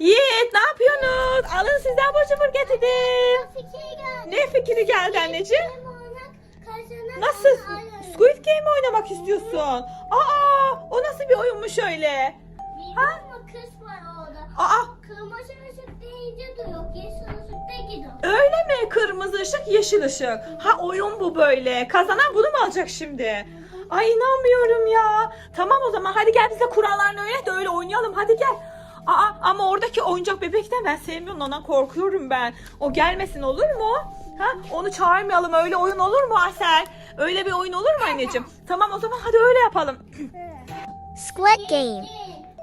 Yiğit ne yapıyorsunuz? Alın sizden abur cubur getirdim. Ne fikri geldi anneciğim? Nasıl? Squid Game oynamak istiyorsun? Aa, o nasıl bir oyunmuş öyle? Musun kız var orada. Aa, Kırmızı ışık deyince duruyor. Yeşil ışıkta gidiyor. öyle mi? Kırmızı ışık, yeşil ışık. Ha oyun bu böyle. Kazanan bunu mu alacak şimdi? Ay inanmıyorum ya. Tamam o zaman hadi gel bize kurallarını öğret de öyle oynayalım. Hadi gel. Aa ama oradaki oyuncak bebekten ben sevmiyorum ondan korkuyorum ben. O gelmesin olur mu? Ha onu çağırmayalım öyle oyun olur mu Asel? Öyle bir oyun olur mu anneciğim? Tamam o zaman hadi öyle yapalım. Squid Game.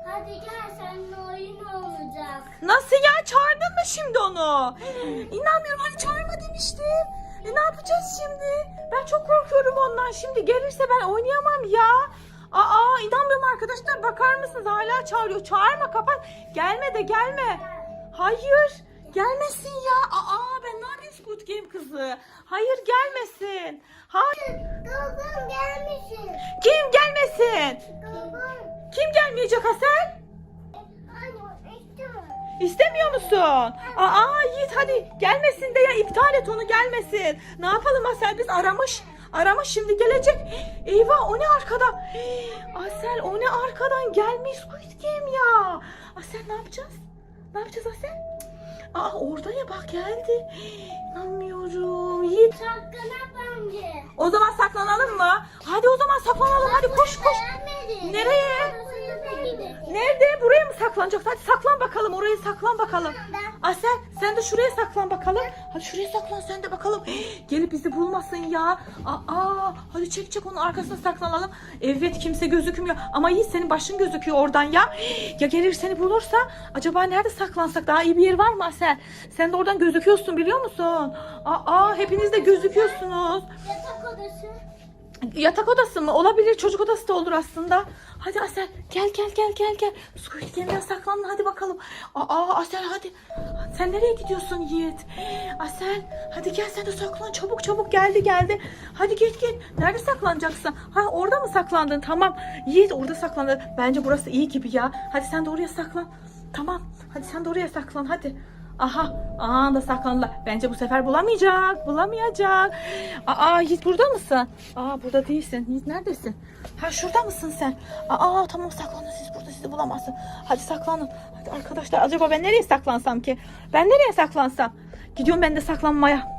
Hadi gel seninle oyun olacak. Nasıl ya çağırdın mı şimdi onu? İnanmıyorum hani çağırma demiştim. E ne yapacağız şimdi? Ben çok korkuyorum ondan. Şimdi gelirse ben oynayamam ya. Aa inanmıyorum arkadaşlar bakar mısınız hala çağırıyor. Çağırma kapat. Gelme de gelme. Hayır. Gelmesin ya. Aa ben ne yapayım Squid Game kızı? Hayır gelmesin. Hayır. Kızım gelmişsin. Kim gelmesin? Kızım. Kim gelmeyecek işte. İstemiyor musun? Aa Yiğit hadi gelmesin de ya iptal et onu gelmesin. Ne yapalım Asel biz aramış. Aramış şimdi gelecek. Eyvah o ne arkada? Asel o ne arkadan gelmiş Squid Game ya. Asel ne yapacağız? Ne yapacağız Asel? Aa orada ya bak geldi. İnanmıyorum. Yiğit. Saklanat bence. O zaman saklanalım mı? Hadi o zaman saklanalım. Hadi koş koş. Nereye? Nerede? Buraya mı saklanacağız? Hadi saklan bakalım. Oraya saklan bakalım. Asel sen de şuraya saklan bakalım. Hadi şuraya saklan sen de bakalım. Gelip bizi bulmasın ya. Aa, hadi çek çek onun arkasına saklanalım. Evet kimse gözükmüyor. Ama iyi senin başın gözüküyor oradan ya. Ya gelir seni bulursa acaba nerede saklansak? Daha iyi bir yer var mı Asel? Sen de oradan gözüküyorsun biliyor musun? Aa, hepiniz de gözüküyorsunuz. Yatak odası. Yatak odası mı? Olabilir. Çocuk odası da olur aslında. Hadi Asel gel gel gel gel gel. Squid Game'den saklan hadi bakalım. Aa Asel hadi. Sen nereye gidiyorsun Yiğit? Asel hadi gel sen de saklan çabuk çabuk geldi geldi. Hadi git git. Nerede saklanacaksın? Ha orada mı saklandın? Tamam. Yiğit orada saklandı. Bence burası iyi gibi ya. Hadi sen de oraya saklan. Tamam. Hadi sen de oraya saklan hadi. Aha, aa da saklandılar. Bence bu sefer bulamayacak, bulamayacak. Aa, Yiğit burada mısın? Aa, burada değilsin. Yiğit neredesin? Ha, şurada mısın sen? Aa, tamam saklanın siz burada sizi bulamazsın. Hadi saklanın. Hadi arkadaşlar, acaba ben nereye saklansam ki? Ben nereye saklansam? Gidiyorum ben de saklanmaya.